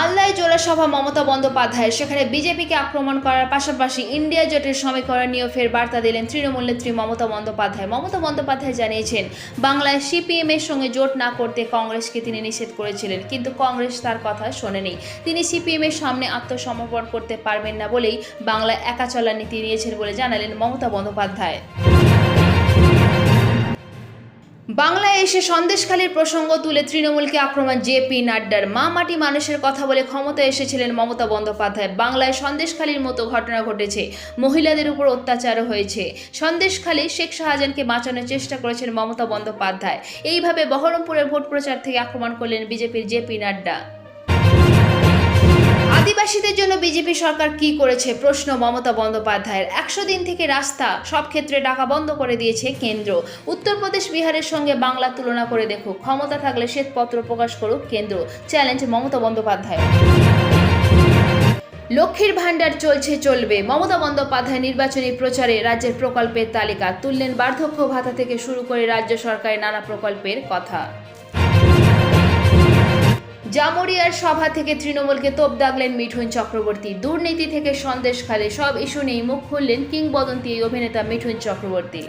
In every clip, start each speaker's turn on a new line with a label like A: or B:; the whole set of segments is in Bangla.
A: বাংলায় জোড়া সভা মমতা বন্দ্যোপাধ্যায় সেখানে বিজেপিকে আক্রমণ করার পাশাপাশি ইন্ডিয়া জোটের সমীকরণীয় ফের বার্তা দিলেন তৃণমূল নেত্রী মমতা বন্দ্যোপাধ্যায়। মমতা বন্দ্যোপাধ্যায় জানিয়েছেন, বাংলায় সিপিএম এর সঙ্গে জোট না করতে কংগ্রেসকে তিনি নিষেধ করেছিলেন, কিন্তু কংগ্রেস তার কথা শোনেনি। তিনি সিপিএম এর সামনে আত্মসমর্পণ করতে পারবেন না বলেই বাংলায় একা চলার নীতি নিয়েছেন বলে জানালেন মমতা বন্দ্যোপাধ্যায়। বাংলায় এসে সন্দেশখালীর প্রসঙ্গ তুলে তৃণমূলকে আক্রমণ জে পি নাড্ডার। মা মাটি মানুষের কথা বলে ক্ষমতা এসেছিলেন মমতা বন্দ্যোপাধ্যায়। বাংলায় সন্দেশখালীর মতো ঘটনা ঘটেছে। মহিলাদের উপর অত্যাচারও হয়েছে। সন্দেশখালী শেখ শাহজাহানকে বাঁচানোর চেষ্টা করেছেন মমতা বন্দ্যোপাধ্যায়। এইভাবে বহরমপুরের ভোট প্রচার থেকে আক্রমণ করলেন বিজেপির জে পি নাড্ডা। জন্য বিজেপি সরকার কি করেছে? প্রশ্ন মমতা বন্দ্যোপাধ্যায়ের। একশো দিন থেকে রাস্তা, সব ক্ষেত্রে ডাকা বন্ধ করে দিয়েছে কেন্দ্র। উত্তরপ্রদেশ বিহারের সঙ্গে বাংলা তুলনা করে দেখুক ক্ষমতা থাকলে শ্বেতপত্র প্রকাশ করুক কেন্দ্র। চ্যালেঞ্জ মমতা বন্দ্যোপাধ্যায় লক্ষ্মীর ভাণ্ডার চলছে, চলবে। মমতা বন্দ্যোপাধ্যায় নির্বাচনী প্রচারে রাজ্যের প্রকল্পের তালিকা। তুললেন বার্ধক্য ভাতা থেকে শুরু করে রাজ্য সরকারের নানা প্রকল্পের কথা। জামুরিয়ার সভা থেকে তৃণমূলকে তোপ দাগলেন মিঠুন চক্রবর্তী। দুর্নীতি থেকে সন্দেশ খালে সব ইস্যু নিয়ে মুখ খুললেন কিংবদন্তি এই অভিনেতা মিঠুন চক্রবর্তী।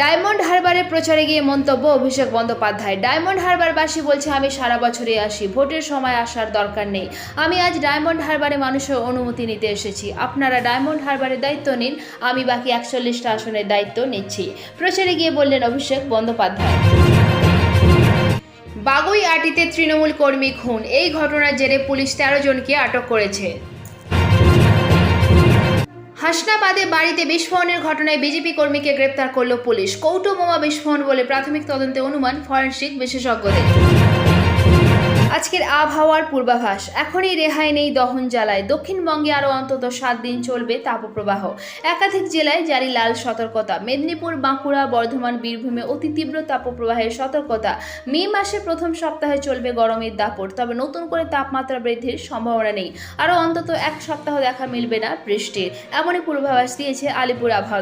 A: ডায়মন্ড হারবারে প্রচারে গিয়ে মন্তব্য অভিষেক বন্দ্যোপাধ্যায়। ডায়মন্ড হারবারবাসী বলছে, আমি সারা বছরে আসি, ভোটের সময় আসার দরকার নেই। আমি আজ ডায়মন্ড হারবারে মানুষের অনুমতি নিতে এসেছি। আপনারা ডায়মন্ড হারবারের দায়িত্ব নিন, আমি বাকি একচল্লিশটা আসনের দায়িত্ব নিচ্ছি। প্রচারে গিয়ে বললেন অভিষেক বন্দ্যোপাধ্যায়। বাগুই আটিতে তৃণমূল কর্মী খুন। এই ঘটনার জেরে পুলিশ তেরো জনকে আটক করেছে। হাসনাবাদে বাড়িতে বিস্ফোরণের ঘটনায় বিজেপি কর্মীকে গ্রেপ্তার করল পুলিশ। কৌটো বোমা বিস্ফোরণ বলে প্রাথমিক তদন্তে অনুমান ফরেনসিক বিশেষজ্ঞদের। আজকের আবহাওয়ার পূর্বাভাস। এখনই রেহাই নেই দহন জ্বালায়। দক্ষিণবঙ্গে আরও অন্তত সাত দিন চলবে তাপপ্রবাহ। একাধিক জেলায় জারি লাল সতর্কতা। মেদিনীপুর, বাঁকুড়া, বর্ধমান, বীরভূমে অতি তীব্র তাপপ্রবাহের সতর্কতা। মে মাসে প্রথম সপ্তাহে চলবে গরমের দাপট, তবে নতুন করে তাপমাত্রা বৃদ্ধির সম্ভাবনা নেই। আরও অন্তত এক সপ্তাহ দেখা মিলবে না বৃষ্টির। এমনই পূর্বাভাস দিয়েছে আলিপুর আবহাওয়া